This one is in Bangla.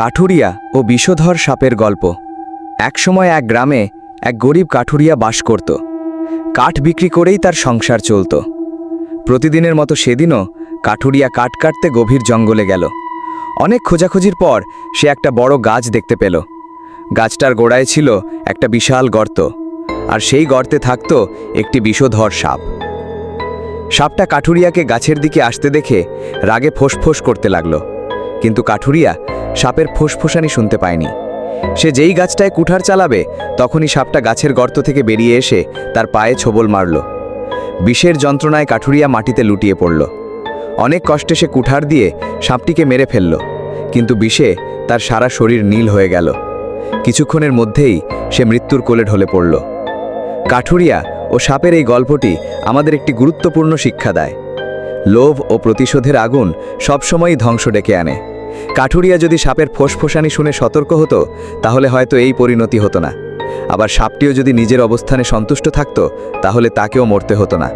কাঠুরিয়া ও বিষধর সাপের গল্প। একসময় এক গ্রামে এক গরিব কাঠুরিয়া বাস করত। কাঠ বিক্রি করেই তার সংসার চলত। প্রতিদিনের মতো সেদিনও কাঠুরিয়া কাঠ কাটতে গভীর জঙ্গলে গেল। অনেক খোঁজাখুঁজির পর সে একটা বড় গাছ দেখতে পেল। গাছটার গোড়ায় ছিল একটা বিশাল গর্ত, আর সেই গর্তে থাকত একটি বিষধর সাপ। সাপটা কাঠুরিয়াকে গাছের দিকে আসতে দেখে রাগে ফোঁস ফোঁস করতে লাগল। কিন্তু কাঠুরিয়া সাপের ফোঁসফোসানি শুনতে পায়নি। সে যেই গাছটায় কুঠার চালাবে, তখনই সাপটা গাছের গর্ত থেকে বেরিয়ে এসে তার পায়ে ছোবল মারল। বিষের যন্ত্রণায় কাঠুরিয়া মাটিতে লুটিয়ে পড়ল। অনেক কষ্টে সে কুঠার দিয়ে সাপটিকে মেরে ফেলল, কিন্তু বিষে তার সারা শরীর নীল হয়ে গেল। কিছুক্ষণের মধ্যেই সে মৃত্যুর কোলে ঢলে পড়ল। কাঠুরিয়া ও সাপের এই গল্পটি আমাদের একটি গুরুত্বপূর্ণ শিক্ষা দেয়। লোভ ও প্রতিশোধের আগুন সবসময়ই ধ্বংস ডেকে আনে। কাঠুরিয়া যদি সাপের ফোসফোসানি শুনে সতর্ক হতো, তাহলে হয়তো এই পরিণতি হতো না। আবার সাপটিও যদি নিজের অবস্থানে সন্তুষ্ট থাকত, তাহলে তাকেও মরতে হতো না।